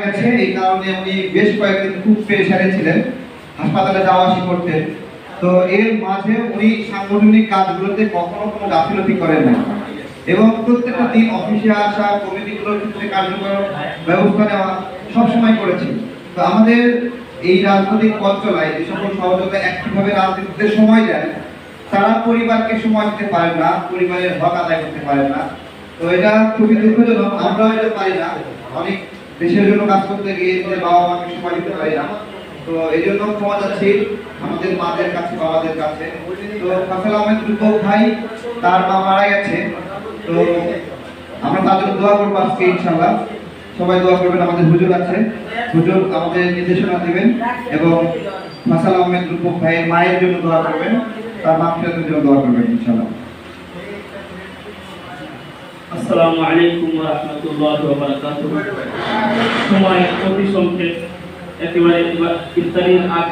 গেছে এই কারণে উনি বেশ কয়েকদিন খুব প্রেশারে ছিলেন, হাসপাতালে যাওয়া আসি করতেন তো এর মাঝে উনি সাংগঠনিক কাজগুলোতে কখনো কোনো গাফিলতি করেন না এবং প্রত্যেকটা দিন অফিসে আসা, কমিটিগুলোর ক্ষেত্রে কার্যকর ব্যবস্থা নেওয়া সবসময় করেছে। তো আমাদের এই রাজনৈতিক পথ চলায় যে সকল সহযোগিতা একইভাবে রাজনীতিতে সময় দেন তারা পরিবারকে সময় দিতে পারেন না, পরিবারের হক আদায় করতে পারেন না। তো এটা খুবই দুঃখজনক, আমরাও এটা পারি না। অনেক দেশের জন্য কাজ করতে গিয়ে বাবা মাকে সময় দিতে পারি না। তো এই জন্য ক্ষমা যাচ্ছি আমাদের মাদের কাছে, বাবাদের কাছে। তো ফাসল আহমেদ রূপক ভাই, তার মা মারা গেছে। তো আমরা তাদের দোয়া করব আজকে ইনশাল্লাহ সবাই দোয়া করবেন, আমাদের হুজুর আছে। হুজুর আমাদের নির্দেশনা দিবেন এবং ফাসাল আহমেদ রূপক ভাইয়ের মায়ের জন্য দোয়া করবেন, তার মা ফিরাতের জন্য দোয়া করবেন ইনশাল্লাহ আসসালামু আলাইকুম ওয়া রাহমাতুল্লাহি ওয়া বারাকাতুহু। সময় অতি সংক্ষেপ একেবারে ইফতারির আগ